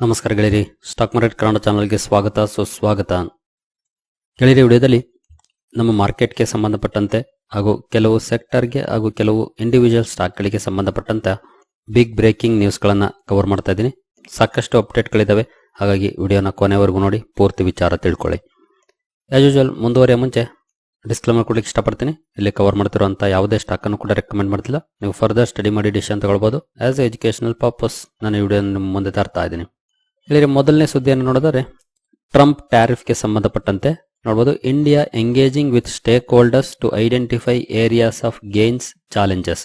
ನಮಸ್ಕಾರ ಗೆಳೆಯರಿ stock market Kannada ಚಾನಲ್ಗೆ ಸ್ವಾಗತ, ಸುಸ್ವಾಗತ. ಗೆಳೆಯರಿ, ವಿಡಿಯೋದಲ್ಲಿ ನಮ್ಮ ಮಾರ್ಕೆಟ್ಗೆ ಸಂಬಂಧಪಟ್ಟಂತೆ ಹಾಗೂ ಕೆಲವು ಸೆಕ್ಟರ್ಗೆ ಹಾಗೂ ಕೆಲವು ಇಂಡಿವಿಜುವಲ್ ಸ್ಟಾಕ್ಗಳಿಗೆ ಸಂಬಂಧಪಟ್ಟಂತೆ ಬಿಗ್ ಬ್ರೇಕಿಂಗ್ ನ್ಯೂಸ್ಗಳನ್ನು ಕವರ್ ಮಾಡ್ತಾ ಇದ್ದೀನಿ. ಸಾಕಷ್ಟು ಅಪ್ಡೇಟ್ಗಳಿದ್ದಾವೆ ಹಾಗಾಗಿ ವಿಡಿಯೋನ ಕೊನೆವರೆಗೂ ನೋಡಿ, ಪೂರ್ತಿ ವಿಚಾರ ತಿಳ್ಕೊಳ್ಳಿ. ಆಸ್ ಯೂಶುವಲ್ ಮುಂದುವರಿಯ ಮುಂಚೆ ಡಿಸ್ಕ್ಲೇಮರ್ ಕೊಡ್ಲಿಕ್ಕೆ ಇಷ್ಟಪಡ್ತೀನಿ. ಇಲ್ಲಿ ಕವರ್ ಮಾಡ್ತಿರುವಂಥ ಯಾವುದೇ ಸ್ಟಾಕನ್ನು ಕೂಡ ರೆಕಮೆಂಡ್ ಮಾಡ್ತಿಲ್ಲ. ನೀವು ಫರ್ದರ್ ಸ್ಟಡಿ ಮಾಡಿ ಡಿಸಿಷನ್ ತಗೊಳ್ಬೋದು. ಆಸ್ ಎ ಎಜುಕೇಶನಲ್ ಪರ್ಪಸ್ ನಾನು ವಿಡಿಯೋ ನಿಮ್ಮ ಮುಂದೆ ತರ್ತಾ ಇದ್ದೀನಿ. ಇಲ್ಲಿ ಮೊದಲನೇ ಸುದ್ದಿಯನ್ನು ನೋಡಿದರೆ ಟ್ರಂಪ್ ಟ್ಯಾರಿಫ್ಗೆ ಸಂಬಂಧಪಟ್ಟಂತೆ ನೋಡಬಹುದು India engaging with stakeholders to identify areas of gains challenges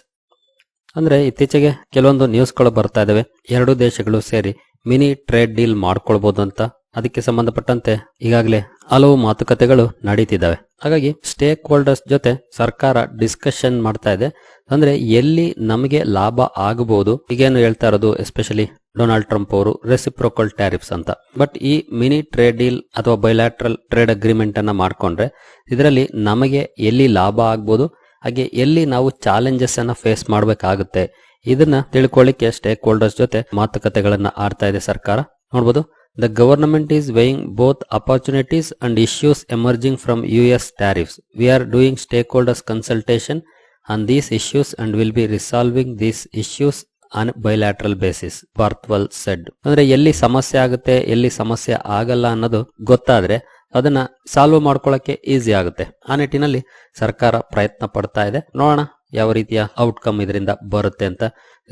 ಅಂದ್ರೆ ಇತ್ತೀಚೆಗೆ ಕೆಲವೊಂದು ನ್ಯೂಸ್ಗಳು ಬರ್ತಾ ಇದ್ದಾವೆ ಎರಡು ದೇಶಗಳು ಸೇರಿ ಮಿನಿ ಟ್ರೇಡ್ ಡೀಲ್ ಮಾಡ್ಕೊಳ್ಬೋದು ಅಂತ ಅದಕ್ಕೆ ಸಂಬಂಧಪಟ್ಟಂತೆ ಈಗಾಗಲೇ ಹಲವು ಮಾತುಕತೆಗಳು ನಡೀತಿದ್ದಾವೆ ಹಾಗಾಗಿ ಸ್ಟೇಕ್ ಹೋಲ್ಡರ್ಸ್ ಜೊತೆ ಸರ್ಕಾರ ಡಿಸ್ಕಷನ್ ಮಾಡ್ತಾ ಇದೆ. ಅಂದ್ರೆ ಎಲ್ಲಿ ನಮಗೆ ಲಾಭ ಆಗಬಹುದು, ಈಗೇನು ಹೇಳ್ತಾ ಇರೋದು ಎಸ್ಪೆಷಲಿ ಡೊನಾಲ್ಡ್ ಟ್ರಂಪ್ ಅವರು ರೆಸಿಪ್ರೋಕಲ್ ಟ್ಯಾರಿಫ್ಸ್ ಅಂತ. ಬಟ್ ಈ ಮಿನಿ ಟ್ರೇಡ್ ಡೀಲ್ ಅಥವಾ ಬೈಲಾಟ್ರಲ್ ಟ್ರೇಡ್ ಅಗ್ರಿಮೆಂಟ್ ಅನ್ನ ಮಾಡ್ಕೊಂಡ್ರೆ, ಇದರಲ್ಲಿ ನಮಗೆ ಎಲ್ಲಿ ಲಾಭ ಆಗ್ಬೋದು, ಹಾಗೆ ಎಲ್ಲಿ ನಾವು ಚಾಲೆಂಜಸ್ ಅನ್ನ ಫೇಸ್ ಮಾಡಬೇಕಾಗುತ್ತೆ, ಇದನ್ನ ತಿಳ್ಕೊಳ್ಳಿಕ್ಕೆ ಸ್ಟೇಕ್ ಹೋಲ್ಡರ್ಸ್ ಜೊತೆ ಮಾತುಕತೆಗಳನ್ನ ಆಡ್ತಾ ಇದೆ ಸರ್ಕಾರ. ನೋಡ್ಬೋದು the government is weighing both opportunities and issues emerging from U S tariffs we are doing stakeholders consultation on these issues and will be resolving these issues on bilateral basis ಪಾರ್ಥ್ವಲ್ said ಅಂದ್ರೆ ಎಲ್ಲಿ ಸಮಸ್ಯೆ ಆಗುತ್ತೆ, ಎಲ್ಲಿ ಸಮಸ್ಯೆ ಆಗಲ್ಲ ಅನ್ನೋದು ಗೊತ್ತಾದ್ರೆ ಅದನ್ನ ಸಾಲ್ವ್ ಮಾಡ್ಕೊಳ್ಳಕ್ಕೆ ಈಸಿ ಆಗುತ್ತೆ. ಆ ನಿಟ್ಟಿನಲ್ಲಿ ಸರ್ಕಾರ ಪ್ರಯತ್ನ ಪಡ್ತಾ ಇದೆ. ನೋಡೋಣ ಯಾವ ರೀತಿಯ ಔಟ್ಕಮ್ ಇದರಿಂದ ಬರುತ್ತೆ ಅಂತ.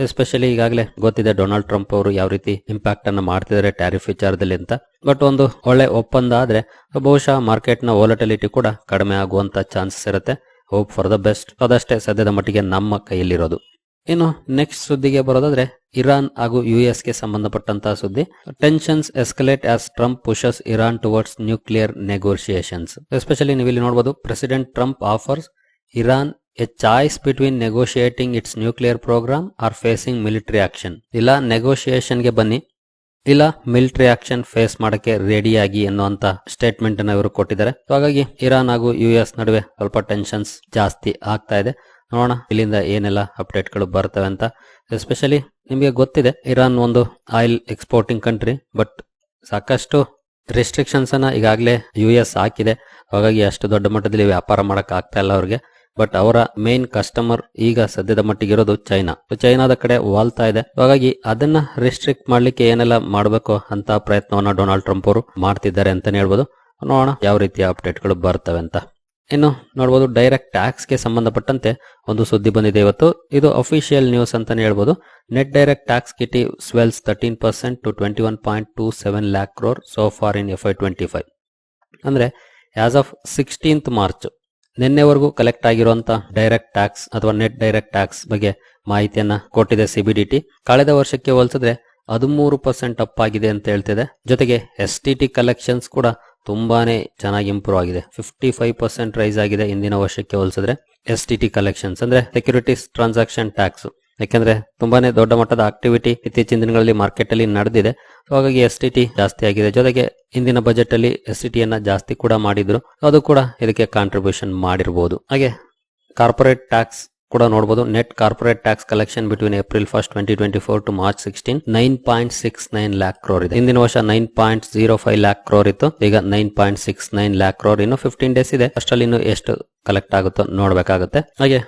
ಎಸ್ಪೆಷಲಿ ಈಗಾಗಲೇ ಗೊತ್ತಿದೆ ಡೊನಾಲ್ಡ್ ಟ್ರಂಪ್ ಅವರು ಯಾವ ರೀತಿ ಇಂಪ್ಯಾಕ್ಟ್ ಅನ್ನ ಮಾಡ್ತಿದ್ದಾರೆ ಟ್ಯಾರಿಫ್ ವಿಚಾರದಲ್ಲಿ ಅಂತ. ಬಟ್ ಒಂದು ಒಳ್ಳೆ ಒಪ್ಪಂದ ಆದ್ರೆ ಬಹುಶಃ ಮಾರ್ಕೆಟ್ನ ವಾಲಟಿಲಿಟಿ ಕೂಡ ಕಡಿಮೆ ಆಗುವಂತ ಚಾನ್ಸಸ್ ಇರುತ್ತೆ. ಹೋಪ್ ಫಾರ್ ದ ಬೆಸ್ಟ್ ಅದಷ್ಟೇ ಸದ್ಯದ ಮಟ್ಟಿಗೆ ನಮ್ಮ ಕೈಯಲ್ಲಿರೋದು. ಇನ್ನು ನೆಕ್ಸ್ಟ್ ಸುದ್ದಿಗೆ ಬರೋದಾದ್ರೆ, ಇರಾನ್ ಹಾಗೂ ಯು ಎಸ್ಗೆ ಸಂಬಂಧಪಟ್ಟಂತಹ ಸುದ್ದಿ. Tensions escalate as Trump pushes Iran towards nuclear negotiations especially ನೀವು ಇಲ್ಲಿ ನೋಡಬಹುದು President Trump offers Iran a choice between negotiating its nuclear program or facing military action ಇಲ್ಲ ನೆಗೋಷಿಯೇಷನ್ಗೆ ಬನ್ನಿ. ಇಲ್ಲ, ಮಿಲಿಟರಿ ಆಕ್ಷನ್ ಫೇಸ್ ಮಾಡಕ್ಕೆ ರೆಡಿಯಾಗಿ ಎನ್ನುವಂತ ಸ್ಟೇಟ್ಮೆಂಟ್ ಅನ್ನು ಇವರು ಕೊಟ್ಟಿದ್ದಾರೆ. ಹಾಗಾಗಿ ಇರಾನ್ ಹಾಗೂ ಯು ಎಸ್ ನಡುವೆ ಸ್ವಲ್ಪ ಟೆನ್ಷನ್ಸ್ ಜಾಸ್ತಿ ಆಗ್ತಾ ಇದೆ. ನೋಡೋಣ ಇಲ್ಲಿಂದ ಏನೆಲ್ಲ ಅಪ್ಡೇಟ್ಗಳು ಬರ್ತವೆ ಅಂತ. ಎಸ್ಪೆಷಲಿ ನಿಮಗೆ ಗೊತ್ತಿದೆ, ಇರಾನ್ ಒಂದು ಆಯಿಲ್ ಎಕ್ಸ್ಪೋರ್ಟಿಂಗ್ ಕಂಟ್ರಿ ಬಟ್ ಸಾಕಷ್ಟು ರೆಸ್ಟ್ರಿಕ್ಷನ್ಸ್ ಅನ್ನ ಈಗಾಗಲೇ ಯು ಎಸ್ ಹಾಕಿದೆ. ಹಾಗಾಗಿ ಅಷ್ಟು ದೊಡ್ಡ ಮಟ್ಟದಲ್ಲಿ ವ್ಯಾಪಾರ ಮಾಡಕ್ ಆಗ್ತಾ ಇಲ್ಲ ಅವ್ರಿಗೆ. ಬಟ್ ಅವರ ಮೇನ್ ಕಸ್ಟಮರ್ ಈಗ ಸದ್ಯದ ಮಟ್ಟಿಗೆ ಇರೋದು ಚೈನಾ ಚೈನಾದ ಕಡೆ ವಾಲ್ತಾ ಇದೆ. ಹಾಗಾಗಿ ಅದನ್ನ ರಿಸ್ಟ್ರಿಕ್ಟ್ ಮಾಡ್ಲಿಕ್ಕೆ ಏನೆಲ್ಲ ಮಾಡಬೇಕು ಅಂತ ಪ್ರಯತ್ನವನ್ನ ಡೊನಾಲ್ಡ್ ಟ್ರಂಪ್ ಅವರು ಮಾಡ್ತಿದ್ದಾರೆ ಅಂತಾನೆ ಹೇಳ್ಬೋದು. ನೋಡೋಣ ಯಾವ ರೀತಿಯ ಅಪ್ಡೇಟ್ಗಳು ಬರ್ತವೆ ಅಂತ. ಇನ್ನು ನೋಡಬಹುದು ಡೈರೆಕ್ಟ್ ಟ್ಯಾಕ್ಸ್ಗೆ ಸಂಬಂಧಪಟ್ಟಂತೆ ಒಂದು ಸುದ್ದಿ ಬಂದಿದೆ ಇವತ್ತು. ಇದು ಅಫಿಷಿಯಲ್ ನ್ಯೂಸ್ ಅಂತಾನೆ ಹೇಳ್ಬೋದು. Net direct tax kitty swells thirteen percent to twenty one point two seven lakh crore so far in F Y twenty five ಅಂದ್ರೆ ಆಸ್ ಆಫ್ ಸಿಕ್ಸ್ಟೀನ್ತ್ ಮಾರ್ಚ್ ನಿನ್ನೆವರೆಗೂ ಕಲೆಕ್ಟ್ ಆಗಿರುವಂತ ಡೈರೆಕ್ಟ್ ಟ್ಯಾಕ್ಸ್ ಅಥವಾ net direct tax ಬಗ್ಗೆ ಮಾಹಿತಿಯನ್ನ ಕೊಟ್ಟಿದೆ CBDT ಕಳೆದ ವರ್ಷಕ್ಕೆ ಹೋಲಿಸಿದ್ರೆ ಹದಿಮೂರು ಪರ್ಸೆಂಟ್ ಅಪ್ ಆಗಿದೆ ಅಂತ ಹೇಳ್ತಿದೆ. ಜೊತೆಗೆ ಎಸ್ ಟಿ ಟಿ ಕಲೆಕ್ಷನ್ಸ್ ಕೂಡ ತುಂಬಾನೇ ಚೆನ್ನಾಗಿ ಇಂಪ್ರೂವ್ ಆಗಿದೆ. ಫಿಫ್ಟಿ ಫೈವ್ ಪರ್ಸೆಂಟ್ ರೈಸ್ ಆಗಿದೆ ಇಂದಿನ ವರ್ಷಕ್ಕೆ ಹೋಲಿಸಿದ್ರೆ ಎಸ್ ಟಿ ಟಿ ಕಲೆಕ್ಷನ್ಸ್ ಅಂದ್ರೆ ಸೆಕ್ಯೂರಿಟೀಸ್ ಟ್ರಾನ್ಸಾಕ್ಷನ್ ಟ್ಯಾಕ್ಸ್ ಯಾಕೆಂದ್ರೆ ತುಂಬಾನೇ ದೊಡ್ಡ ಮಟ್ಟದ ಆಕ್ಟಿವಿಟಿ ಇತ್ತೀಚಿನ ದಿನಗಳಲ್ಲಿ ಮಾರ್ಕೆಟ್ ಅಲ್ಲಿ ನಡೆದಿದೆ. ಸೊ ಹಾಗಾಗಿ ಎಸ್ ಟಿ ಟಿ ಜಾಸ್ತಿ ಆಗಿದೆ. ಜೊತೆಗೆ ಇಂದಿನ ಬಜೆಟ್ ಅಲ್ಲಿ ಎಸ್ ಟಿ ಟಿಯನ್ನ ಜಾಸ್ತಿ ಕೂಡ ಮಾಡಿದ್ರು. ಅದು ಕೂಡ ಇದಕ್ಕೆ ಕಾಂಟ್ರಿಬ್ಯೂಷನ್ ಮಾಡಿರಬಹುದು ಹಾಗೆ ಕಾರ್ಪೊರೇಟ್ ಟ್ಯಾಕ್ಸ್ ಕೂಡ ನೋಡಬಹುದು net corporate tax collection between April first twenty twenty four to March sixteen nine point six nine lakh crore ಇದೆ. ಹಿಂದಿನ ವರ್ಷ nine point zero five lakh crore ಇತ್ತು. ಈಗ nine point six nine lakh crore ಇನ್ನು fifteen days ಇದೆ. ಅಷ್ಟರಲ್ಲಿ ಇನ್ನು ಎಷ್ಟು ಕಲೆಕ್ಟ್ ಆಗುತ್ತೋ ನೋಡಬೇಕಾಗುತ್ತೆ. ಹಾಗೆ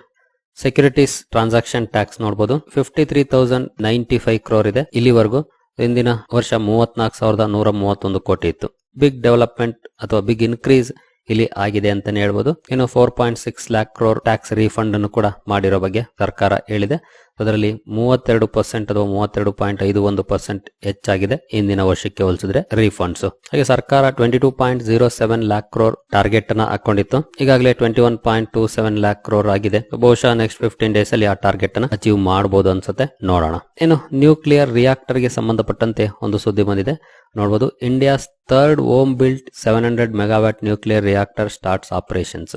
ಸೆಕ್ಯೂರಿಟೀಸ್ ಟ್ರಾನ್ಸಾಕ್ಷನ್ ಟ್ಯಾಕ್ಸ್ ನೋಡಬಹುದು fifty three thousand ninety five crore ಇದೆ ಇಲ್ಲಿವರೆಗೂ. ಹಿಂದಿನ ವರ್ಷ ಮೂವತ್ನಾಲ್ಕು ಸಾವಿರದ ನೂರ ಮೂವತ್ತೊಂದು ಕೋಟಿ ಇತ್ತು. ಬಿಗ್ ಡೆವಲಪ್ಮೆಂಟ್ ಅಥವಾ ಬಿಗ್ ಇನ್ಕ್ರೀಸ್ ಇಲ್ಲಿ ಆಗಿದೆ ಅಂತಾನೆ ಹೇಳ್ಬೋದು. ಇನ್ನು four point six lakh crore tax refund ಅನ್ನು ಕೂಡ ಮಾಡಿರೋ ಬಗ್ಗೆ ಸರ್ಕಾರ ಹೇಳಿದೆ. ಅದರಲ್ಲಿ ಮೂವತ್ತೆರಡು ಪರ್ಸೆಂಟ್ ಅಥವಾ ಮೂವತ್ತೆರಡು ಪಾಯಿಂಟ್ ಐದು ಒಂದು ಪರ್ಸೆಂಟ್ ಹೆಚ್ಚಾಗಿದೆ ಇಂದಿನ ವರ್ಷಕ್ಕೆ ಹೋಲಿಸಿದ್ರೆ ರೀಫಂಡ್ಸ್ ಹಾಗೆ ಸರ್ಕಾರ twenty two point zero seven lakh crore target ಅನ್ನ ಹಾಕೊಂಡಿತ್ತು. ಈಗಾಗಲೇ twenty one point two seven lakh crore ಆಗಿದೆ. ಬಹುಶಃ ನೆಕ್ಸ್ಟ್ ಫಿಫ್ಟೀನ್ ಡೇಸ್ ಅಲ್ಲಿ ಆ ಟಾರ್ಗೆಟ್ ಅನ್ನ ಅಚೀವ್ ಮಾಡಬಹುದು ಅನ್ಸುತ್ತೆ. ನೋಡೋಣ. ಇನ್ನು ನ್ಯೂಕ್ಲಿಯರ್ ರಿಯಾಕ್ಟರ್ಗೆ ಸಂಬಂಧಪಟ್ಟಂತೆ ಒಂದು ಸುದ್ದಿ ಬಂದಿದೆ. ನೋಡಬಹುದು India's third home built seven hundred megawatt nuclear reactor starts operations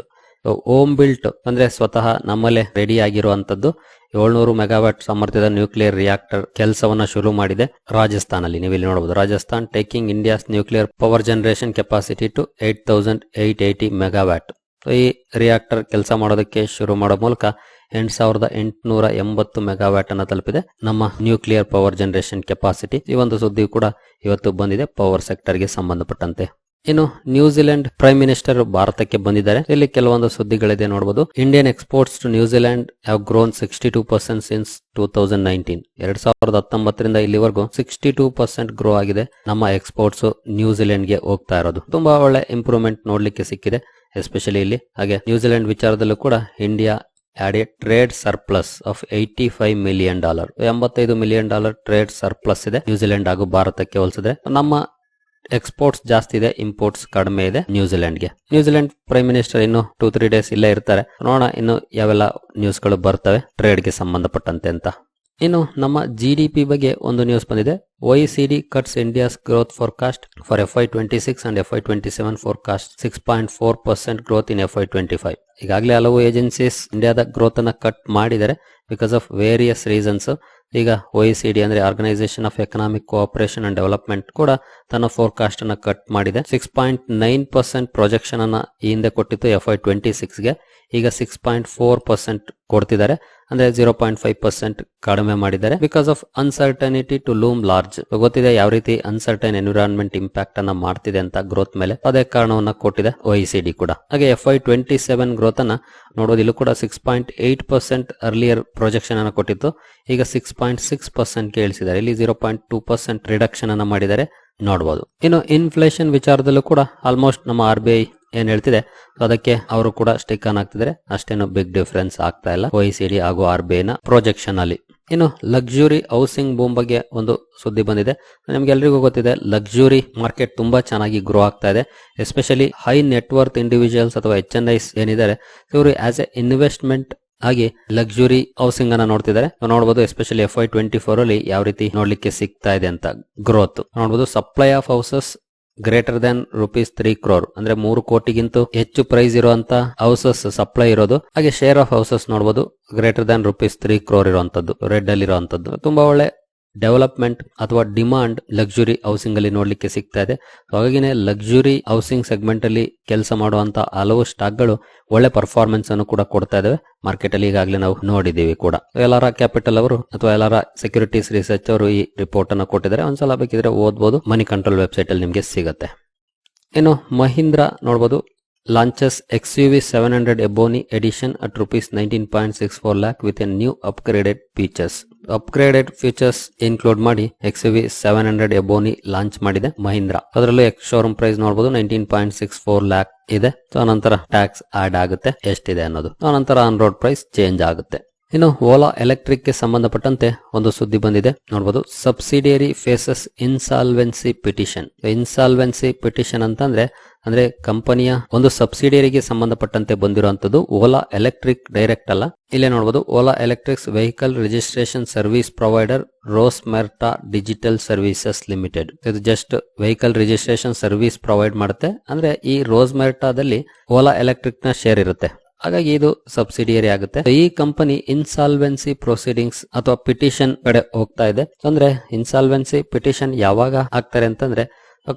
home built ಅಂದ್ರೆ ಸ್ವತಃ ನಮ್ಮಲ್ಲೇ ರೆಡಿ ಆಗಿರುವಂತದ್ದು ಏಳ್ನೂರು ಮೆಗಾವ್ಯಾಟ್ ಸಾಮರ್ಥ್ಯದ ನ್ಯೂಕ್ಲಿಯರ್ ರಿಯಾಕ್ಟರ್ ಕೆಲಸವನ್ನ ಶುರು ಮಾಡಿದೆ ರಾಜಸ್ಥಾನಲ್ಲಿ. ನೀವು ಇಲ್ಲಿ ನೋಡಬಹುದು Rajasthan taking India's nuclear power generation capacity to eight thousand eight eighty megawatt. ಈ ರಿಯಾಕ್ಟರ್ ಕೆಲಸ ಮಾಡೋದಕ್ಕೆ ಶುರು ಮಾಡೋ ಮೂಲಕ ಎಂಟ್ ಸಾವಿರದ ಎಂಟುನೂರ ಎಂಬತ್ತು ಮೆಗಾವ್ಯಾಟ್ ಅನ್ನ ತಲುಪಿದೆ ನಮ್ಮ ನ್ಯೂಕ್ಲಿಯರ್ ಪವರ್ ಜನರೇಷನ್ ಕೆಪಾಸಿಟಿ ಈ ಒಂದು ಸುದ್ದಿ ಕೂಡ ಇವತ್ತು ಬಂದಿದೆ ಪವರ್ ಸೆಕ್ಟರ್ಗೆ ಸಂಬಂಧಪಟ್ಟಂತೆ. ಇನ್ನು ನ್ಯೂಜಿಲೆಂಡ್ ಪ್ರೈಮ್ ಮಿನಿಸ್ಟರ್ ಭಾರತಕ್ಕೆ ಬಂದಿದ್ದಾರೆ. ಇಲ್ಲಿ ಕೆಲವೊಂದು ಸುದ್ದಿಗಳಿದೆ ನೋಡಬಹುದು Indian exports to New Zealand have grown sixty two percent since two thousand nineteen ಎರಡ್ ಸಾವಿರದ ಹತ್ತೊಂಬತ್ತರಿಂದ ಇಲ್ಲಿವರೆಗೂ ಸಿಕ್ಸ್ಟಿ ಟೂ ಪರ್ಸೆಂಟ್ ಗ್ರೋ ಆಗಿದೆ. ನಮ್ಮ ಎಕ್ಸ್ಪೋರ್ಟ್ಸ್ ನ್ಯೂಜಿಲೆಂಡ್ಗೆ ಹೋಗ್ತಾ ಇರೋದು. ತುಂಬಾ ಒಳ್ಳೆ ಇಂಪ್ರೂವ್ಮೆಂಟ್ ನೋಡ್ಲಿಕ್ಕೆ ಸಿಕ್ಕಿದೆ ಎಸ್ಪೆಷಲಿ ಇಲ್ಲಿ. ಹಾಗೆ ನ್ಯೂಜಿಲೆಂಡ್ ವಿಚಾರದಲ್ಲೂ ಕೂಡ India add a trade surplus of eighty five million dollar ಎಂಬತ್ತೈದು ಮಿಲಿಯನ್ ಡಾಲರ್ ಟ್ರೇಡ್ ಸರ್ಪ್ಲಸ್ ಇದೆ ನ್ಯೂಜಿಲೆಂಡ್ ಹಾಗೂ ಭಾರತಕ್ಕೆ ಹೋಲಿಸಿದ್ರೆ. ನಮ್ಮ ಎಕ್ಸ್ಪೋರ್ಟ್ಸ್ ಜಾಸ್ತಿ ಇದೆ ಇಂಪೋರ್ಟ್ಸ್ ಕಡಿಮೆ ಇದೆ ನ್ಯೂಜಿಲೆಂಡ್ಗೆ. ನ್ಯೂಜಿಲೆಂಡ್ ಪ್ರೈಮ್ ಮಿನಿಸ್ಟರ್ ಇನ್ನು ಟೂ ತ್ರೀ ಡೇಸ್ ಇಲ್ಲೇ ಇರ್ತಾರೆ. ನೋಡೋಣ ಇನ್ನು ಯಾವೆಲ್ಲ ನ್ಯೂಸ್ಗಳು ಬರ್ತವೆ ಟ್ರೇಡ್ಗೆ ಸಂಬಂಧಪಟ್ಟಂತೆ ಅಂತ. ಇನ್ನು ನಮ್ಮ ಜಿ ಡಿ ಪಿ ಬಗ್ಗೆ ಒಂದು ನ್ಯೂಸ್ ಬಂದಿದೆ. Y C D cuts India's growth forecast for F Y twenty six and F Y twenty seven forecast six point four percent growth in F Y twenty five ಈಗಾಗಲೇ ಹಲವು agencies ಇಂಡಿಯಾದ growth ಅನ್ನ cut ಮಾಡಿದ್ದಾರೆ because of various reasons ಈಗ OECD ಅಂದ್ರೆ organisation of economic cooperation and development ಕೂಡ ತನ್ನ forecast ಅನ್ನ ಕಟ್ ಮಾಡಿದೆ. Six point nine percent projection ಅನ್ನ ಈ ಹಿಂದೆ ಕೊಟ್ಟಿತ್ತು ಎಫ್ ಐ ಟ್ವೆಂಟಿ ಸಿಕ್ಸ್ಗೆ ಈಗ ಸಿಕ್ಸ್ ಪಾಯಿಂಟ್ ಫೋರ್ ಪರ್ಸೆಂಟ್ ಕೊಡ್ತಿದ್ದಾರೆ. ಅಂದ್ರೆ ಜೀರೋ ಪಾಯಿಂಟ್ ಫೈವ್ ಪರ್ಸೆಂಟ್ ಕಡಿಮೆ ಮಾಡಿದ್ದಾರೆ. Because of uncertainty to loom large ಗೊತ್ತಿದೆ ಯಾವ ರೀತಿ ಅನ್ಸರ್ಟನ್ ಎನ್ವಿರಾನ್ಮೆಂಟ್ ಇಂಪ್ಯಾಕ್ಟ್ ಅನ್ನ ಮಾಡ್ತಿದೆ ಅಂತ ಗ್ರೋತ್ ಮೇಲೆ. ಅದೇ ಕಾರಣವನ್ನ ಕೊಟ್ಟಿದೆ ಸಿ ಡಿ ಕೂಡ. ಹಾಗೆ F Y twenty seven growth ಅನ್ನ ನೋಡೋದು ಇಲ್ಲೂ ಕೂಡ six point eight percent earlier projection ಅನ್ನ ಕೊಟ್ಟಿತ್ತು. ಈಗ ಸಿಕ್ಸ್ ಪಾಯಿಂಟ್ ಸಿಕ್ಸ್ ಪರ್ಸೆಂಟ್ ಇಳಿಸಿದ್ದಾರೆ ಇಲ್ಲಿ zero point two percent reduction ಅನ್ನ ಮಾಡಿದ್ದಾರೆ. ನೋಡಬಹುದು ಇನ್ನು ಇನ್ಫ್ಲೇಷನ್ ವಿಚಾರದಲ್ಲೂ ಕೂಡ ಆಲ್ಮೋಸ್ಟ್ ನಮ್ಮ ಆರ್ ಬಿ ಐ ಏನ್ ಹೇಳ್ತಿದೆ? ಸೊ ಅದಕ್ಕೆ ಅವರು ಕೂಡ ಸ್ಟಿಕ್ ಆನ್ ಆಗ್ತಿದ್ರೆ ಅಷ್ಟೇನು ಬಿಗ್ ಡಿಫರೆನ್ಸ್ ಆಗ್ತಾ ಇಲ್ಲ. ಒ ಸಿ ಡಿ ಹಾಗೂ ಆರ್ ಬಿ ನ ಪ್ರೊಜೆಕ್ಷನ್ ಅಲ್ಲಿ. ಇನ್ನು ಲಕ್ಸುರಿ ಹೌಸಿಂಗ್ ಬೂಮ್ ಬಗ್ಗೆ ಒಂದು ಸುದ್ದಿ ಬಂದಿದೆ. ನಿಮ್ಗೆಲ್ರಿಗೂ ಗೊತ್ತಿದೆ ಲಕ್ಸುರಿ ಮಾರ್ಕೆಟ್ ತುಂಬಾ ಚೆನ್ನಾಗಿ ಗ್ರೋ ಆಗ್ತಾ ಇದೆ. Especially high net worth individuals ಅಥವಾ ಎಚ್ ಎನ್ ಐಸ್ ಏನಿದ್ದಾರೆ, ಇವರು ಆಸ್ ಎ ಇನ್ವೆಸ್ಟ್ಮೆಂಟ್ ಆಗಿ ಲಕ್ಸುರಿ ಹೌಸಿಂಗ್ ಅನ್ನ ನೋಡ್ತಿದ್ದಾರೆ. ನೋಡಬಹುದು especially F Y twenty four ಅಲ್ಲಿ ಯಾವ ರೀತಿ ನೋಡ್ಲಿಕ್ಕೆ ಸಿಗ್ತಾ ಇದೆ ಅಂತ ಗ್ರೋತ್ ನೋಡಬಹುದು supply of houses greater than rupees three crore, ಅಂದ್ರೆ ಮೂರು ಕೋಟಿಗಿಂತ ಹೆಚ್ಚು ಪ್ರೈಸ್ ಇರುವಂತ ಹೌಸಸ್ ಸಪ್ಲೈ ಇರೋದು. ಹಾಗೆ ಶೇರ್ ಆಫ್ ಹೌಸಸ್ ನೋಡಬಹುದು greater than rupees three crore ಇರುವಂತದ್ದು ರೆಡ್ ಅಲ್ಲಿ ಇರುವಂತದ್ದು ತುಂಬಾ ಒಳ್ಳೆ ಡೆವಲಪ್ಮೆಂಟ್ ಅಥವಾ ಡಿಮಾಂಡ್ ಲಕ್ಸುರಿ ಹೌಸಿಂಗ್ ಅಲ್ಲಿ ನೋಡ್ಲಿಕ್ಕೆ ಸಿಗ್ತಾ ಇದೆ. ಹಾಗಾಗಿನೇ ಲಕ್ಸುರಿ ಹೌಸಿಂಗ್ ಸೆಗ್ಮೆಂಟ್ ಅಲ್ಲಿ ಕೆಲಸ ಮಾಡುವಂತ ಹಲವು ಸ್ಟಾಕ್ಗಳು ಒಳ್ಳೆ ಪರ್ಫಾರ್ಮೆನ್ಸ್ ಅನ್ನು ಕೂಡ ಕೊಡ್ತಾ ಇದಾವೆ. ಮಾರ್ಕೆಟ್ ಅಲ್ಲಿ ಈಗಾಗಲೇ ನಾವು ನೋಡಿದ್ದೀವಿ ಕೂಡ. ಎಲ್ಲಾರ ಕ್ಯಾಪಿಟಲ್ ಅವರು ಅಥವಾ ಎಲ್ಲಾರ ಸೆಕ್ಯೂರಿಟೀಸ್ ರಿಸರ್ಚ್ ಅವರು ಈ ರಿಪೋರ್ಟ್ ಅನ್ನು ಕೊಟ್ಟಿದ್ದಾರೆ. ಒಂದ್ಸಲ ಬೇಕಿದ್ರೆ ಓದ್ಬೋದು. ಮನಿ ಕಂಟ್ರೋಲ್ ವೆಬ್ಸೈಟ್ ಅಲ್ಲಿ ನಿಮಗೆ ಸಿಗುತ್ತೆ. ಇನ್ನು ಮಹೀಂದ್ರ ನೋಡಬಹುದು launches XUV 700 Ebony edition at rupees 19.64 lakh with a new upgraded features. Upgraded features include ಮಾಡಿ X V seven hundred Ebony launch ಮಾಡಿದೆ ಮಹೀಂದ್ರ. ಅದರಲ್ಲೂ ಎಕ್ಸ್ ಶೋರೂಮ್ ಪ್ರೈಸ್ ನೋಡಬಹುದು nineteen point six four lakh ಇದೆ. ಸೊ ನಂತರ ಟ್ಯಾಕ್ಸ್ ಆಡ್ ಆಗುತ್ತೆ ಎಷ್ಟಿದೆ ಅನ್ನೋದು. ನಂತರ ಆನ್ ರೋಡ್ ಪ್ರೈಸ್ ಚೇಂಜ್ ಆಗುತ್ತೆ. ಇನ್ನು ಓಲಾ ಎಲೆಕ್ಟ್ರಿಕ್ಗೆ ಸಂಬಂಧಪಟ್ಟಂತೆ ಒಂದು ಸುದ್ದಿ ಬಂದಿದೆ. ನೋಡಬಹುದು subsidiary faces insolvency petition insolvency petition ಅಂತಂದ್ರೆ, ಅಂದ್ರೆ ಕಂಪನಿಯ ಒಂದು ಸಬ್ಸಿಡಿಯರಿಗೆ ಸಂಬಂಧಪಟ್ಟಂತೆ ಬಂದಿರುವಂತದ್ದು ಓಲಾ ಎಲೆಕ್ಟ್ರಿಕ್ ಡೈರೆಕ್ಟ್ ಅಲ್ಲ. ಇಲ್ಲೇ ನೋಡಬಹುದು Ola electrics vehicle registration service provider Rosmerta digital services limited ಇದು just vehicle registration service provide ಮಾಡುತ್ತೆ. ಅಂದ್ರೆ ಈ ರೋಸ್ ಮೆರ್ಟಾದಲ್ಲಿ ಓಲಾ ಎಲೆಕ್ಟ್ರಿಕ್ನ ಶೇರ್ ಇರುತ್ತೆ. ಹಾಗಾಗಿ ಇದು ಸಬ್ಸಿಡಿಯರಿ ಆಗುತ್ತೆ. ಈ ಕಂಪನಿ ಇನ್ಸಾಲ್ವೆನ್ಸಿ ಪ್ರೊಸೀಡಿಂಗ್ಸ್ ಅಥವಾ ಪಿಟಿಷನ್ ಕಡೆ ಹೋಗ್ತಾ ಇದೆ. ಅಂದ್ರೆ ಇನ್ಸಾಲ್ವೆನ್ಸಿ ಪಿಟಿಷನ್ ಯಾವಾಗ ಹಾಕ್ತಾರೆ ಅಂತಂದ್ರೆ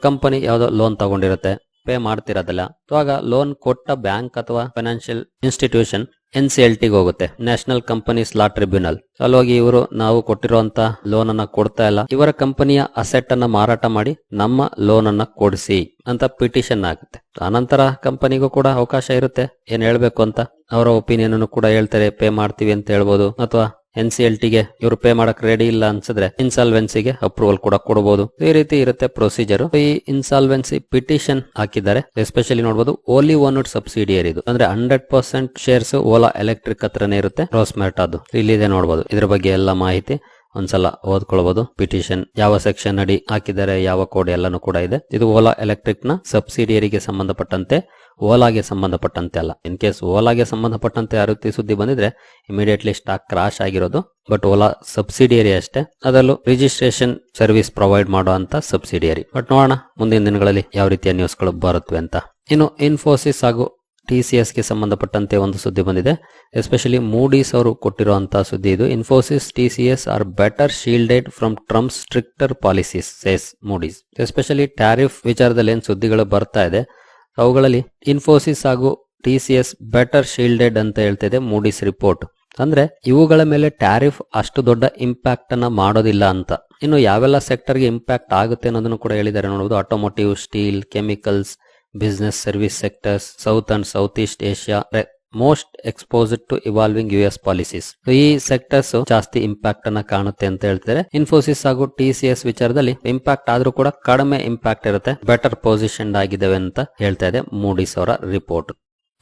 ಕಂಪನಿ ಯಾವ್ದೋ ಲೋನ್ ತಗೊಂಡಿರುತ್ತೆ. ಪೇ ಮಾಡ್ತಿರೋದಿಲ್ಲ. ಆಗ ಲೋನ್ ಕೊಟ್ಟ ಬ್ಯಾಂಕ್ ಅಥವಾ financial institution N C L ಟಿಗೆ ಹೋಗುತ್ತೆ. National companies law tribunal. ಅಲ್ಲೋಗಿ ಇವರು ನಾವು ಕೊಟ್ಟಿರುವಂತ ಲೋನ್ ಅನ್ನ ಕೊಡ್ತಾ ಇಲ್ಲ. ಇವರ ಕಂಪನಿಯ ಅಸೆಟ್ ಅನ್ನ ಮಾರಾಟ ಮಾಡಿ ನಮ್ಮ ಲೋನ್ ಅನ್ನ ಕೊಡಿಸಿ ಅಂತ ಪಿಟಿಷನ್ ಆಗುತ್ತೆ. ಆನಂತರ ಕಂಪನಿಗೂ ಕೂಡ ಅವಕಾಶ ಇರುತ್ತೆ. ಏನ್ ಹೇಳ್ಬೇಕು ಅಂತ? ಅವರ ಒಪಿನಿಯನ್ ಕೂಡ ಹೇಳ್ತಾರೆ. ಪೇ ಮಾಡ್ತೀವಿ ಅಂತ ಹೇಳ್ಬೋದು. ಅಥವಾ ಎನ್ ಸಿ ಎಲ್ ಟಿಗೆ ಇವರು ಪೇ ಮಾಡಕ್ ರೆಡಿ ಇಲ್ಲ ಅನ್ಸಿದ್ರೆ ಇನ್ಸಾಲ್ವೆನ್ಸಿಗೆ ಅಪ್ರೂವಲ್ ಕೂಡ ಕೊಡಬಹುದು ಈ ರೀತಿ ಇರುತ್ತೆ ಪ್ರೊಸೀಜರ್ ಈ ಇನ್ಸಾಲ್ವೆನ್ಸಿ ಪಿಟಿಷನ್ ಹಾಕಿದ್ದಾರೆ. ಎಸ್ಪೆಷಲಿ ನೋಡಬಹುದು ಓಲಿ ಒನ್ ಸಬ್ಸಿಡಿಯರಿ ಇದು. ಅಂದ್ರೆ hundred percent shares Ola electric ಹತ್ರನೇ ಇರುತ್ತೆ. ರೋಸ್ಮೆಟ್ ಅದು. ಇಲ್ಲಿದೆ ನೋಡಬಹುದು ಇದ್ರ ಬಗ್ಗೆ ಎಲ್ಲ ಮಾಹಿತಿ. ಒಂದ್ಸಲ ಓದ್ಕೊಳ್ಬಹುದು ಪಿಟಿಷನ್ ಯಾವ ಸೆಕ್ಷನ್ ಅಡಿ ಹಾಕಿದ್ದಾರೆ, ಯಾವ ಕೋಡ್ ಎಲ್ಲಾನು ಕೂಡ ಇದೆ. ಇದು ಓಲಾ ಎಲೆಕ್ಟ್ರಿಕ್ನ ಸಬ್ಸಿಡಿಯರಿಗೆ ಸಂಬಂಧಪಟ್ಟಂತೆ ಓಲಾಗೆ ಸಂಬಂಧಪಟ್ಟಂತೆ ಅಲ್ಲ. ಇನ್ ಕೇಸ್ ಓಲಾಗೆ ಸಂಬಂಧಪಟ್ಟಂತೆ ಆರುತಿ ರೀತಿ ಸುದ್ದಿ ಬಂದಿದ್ರೆ ಇಮಿಡಿಯೇಟ್ಲಿ ಸ್ಟಾಕ್ ಕ್ರಾಶ್ ಆಗಿರೋದು. ಬಟ್ ಓಲಾ ಸಬ್ಸಿಡಿಯರಿ ಅಷ್ಟೇ. ಅದರಲ್ಲೂ ರಿಜಿಸ್ಟ್ರೇಷನ್ ಸರ್ವಿಸ್ ಪ್ರೊವೈಡ್ ಮಾಡುವಂತ ಸಬ್ಸಿಡಿಯರಿ ಬಟ್ ನೋಡೋಣ, ಮುಂದಿನ ದಿನಗಳಲ್ಲಿ ಯಾವ ರೀತಿಯ ನ್ಯೂಸ್ಗಳು ಬರುತ್ತವೆ ಅಂತ. ಇನ್ನು ಇನ್ಫೋಸಿಸ್ ಹಾಗೂ ಟಿ ಸಿ ಎಸ್ಗೆ ಸಂಬಂಧಪಟ್ಟಂತೆ ಒಂದು ಸುದ್ದಿ ಬಂದಿದೆ. ಎಸ್ಪೆಷಲಿ ಮೂಡೀಸ್ ಅವರು ಕೊಟ್ಟಿರುವಂತಹ ಸುದ್ದಿ ಇದು. Infosys T C S are better shielded from Trump stricter policies says Moody's especially tariff ವಿಚಾರದಲ್ಲಿ ಏನು ಸುದ್ದಿಗಳು ಬರ್ತಾ ಇದೆ, ಅವುಗಳಲ್ಲಿ ಇನ್ಫೋಸಿಸ್ ಹಾಗೂ T C S better shielded ಅಂತ ಹೇಳ್ತಿದೆ ಮೂಡಿಸ್ ರಿಪೋರ್ಟ್ ಅಂದ್ರೆ ಇವುಗಳ ಮೇಲೆ ಟ್ಯಾರಿಫ್ ಅಷ್ಟು ದೊಡ್ಡ ಇಂಪ್ಯಾಕ್ಟ್ ಅನ್ನ ಮಾಡೋದಿಲ್ಲ ಅಂತ. ಇನ್ನು ಯಾವೆಲ್ಲ ಸೆಕ್ಟರ್ಗೆ ಇಂಪ್ಯಾಕ್ಟ್ ಆಗುತ್ತೆ ಅನ್ನೋದನ್ನು ಕೂಡ ಹೇಳಿದ್ದಾರೆ ನೋಡಬಹುದು automotive steel chemicals service sectors south and south east Asia most exposed to evolving U S policies ಈ ಸೆಕ್ಟರ್ಸ್ ಜಾಸ್ತಿ ಇಂಪ್ಯಾಕ್ಟ್ ಅನ್ನ ಕಾಣುತ್ತೆ ಅಂತ ಹೇಳ್ತಾರೆ. ಇನ್ಫೋಸಿಸ್ ಹಾಗೂ ಟಿ ಸಿ ವಿಚಾರದಲ್ಲಿ ಇಂಪ್ಯಾಕ್ಟ್ ಆದ್ರೂ ಕೂಡ ಕಡಿಮೆ ಇಂಪ್ಯಾಕ್ಟ್ ಇರುತ್ತೆ. ಬೆಟರ್ ಪೊಸಿಷನ್ ಆಗಿದ್ದಾವೆ ಅಂತ ಹೇಳ್ತಾ ಇದೆ ಮೂಡಿಸ್ ಅವರ ರಿಪೋರ್ಟ್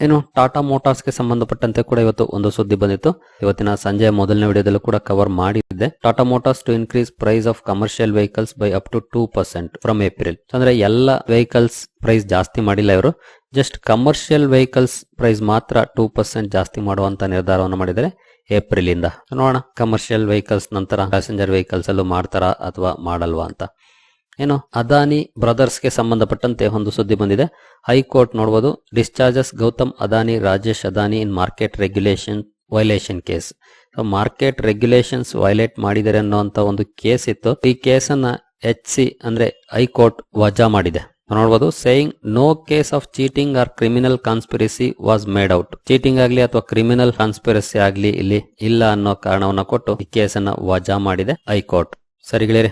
ಇನ್ನು ಟಾಟಾ ಮೋಟಾರ್ಸ್ಗೆ ಸಂಬಂಧಪಟ್ಟಂತೆ ಕೂಡ ಇವತ್ತು ಒಂದು ಸುದ್ದಿ ಬಂದಿತ್ತು. ಇವತ್ತಿನ ಸಂಜೆ ಮೊದಲನೇ ವಿಡಿಯೋದಲ್ಲೂ ಕೂಡ ಕವರ್ ಮಾಡಿದ್ದೆ. Tata motors to increase price of commercial vehicles by up to two percent from April ಅಂದ್ರೆ ಎಲ್ಲ ವೆಹಿಕಲ್ಸ್ ಪ್ರೈಸ್ ಜಾಸ್ತಿ ಮಾಡಿಲ್ಲ ಇವರು. ಜಸ್ಟ್ ಕಮರ್ಷಿಯಲ್ ವೆಹಿಕಲ್ಸ್ ಪ್ರೈಸ್ ಮಾತ್ರ ಟೂ ಪರ್ಸೆಂಟ್ ಜಾಸ್ತಿ ಮಾಡುವಂತ ನಿರ್ಧಾರವನ್ನು ಮಾಡಿದರೆ ಏಪ್ರಿಲ್ ಇಂದ. ನೋಡೋಣ. ಕಮರ್ಷಿಯಲ್ ವೆಹಿಕಲ್ಸ್ ನಂತರ ಪ್ಯಾಸೆಂಜರ್ ವೆಹಿಕಲ್ಸ್ ಅಲ್ಲೂ ಮಾಡ್ತಾರಾ ಅಥವಾ ಮಾಡಲ್ವಾ ಅಂತ. ಏನು, ಅದಾನಿ ಬ್ರದರ್ಸ್ಗೆ ಸಂಬಂಧಪಟ್ಟಂತೆ ಒಂದು ಸುದ್ದಿ ಬಂದಿದೆ. ಹೈಕೋರ್ಟ್ ನೋಡಬಹುದು discharges Gautam Adani, Rajesh Adani in market regulation violation case. Market regulations violate ಮಾಡಿದ್ದಾರೆ ಅನ್ನೋಂತ ಒಂದು ಕೇಸ್ ಇತ್ತು. ಈ ಕೇಸನ್ನ ಎಚ್ ಸಿ ಅಂದ್ರೆ ಹೈಕೋರ್ಟ್ ವಜಾ ಮಾಡಿದೆ. ನೋಡಬಹುದು saying no case of cheating or criminal conspiracy was made out cheating ಆಗ್ಲಿ ಅಥವಾ ಕ್ರಿಮಿನಲ್ ಕಾನ್ಸ್ಪಿರಸಿ ಆಗ್ಲಿ ಇಲ್ಲಿ ಇಲ್ಲ ಅನ್ನೋ ಕಾರಣವನ್ನ ಕೊಟ್ಟು ಈ ಕೇಸನ್ನ ವಜಾ ಮಾಡಿದೆ ಹೈಕೋರ್ಟ್. ಸರಿ ಗೆಳೆಯರೆ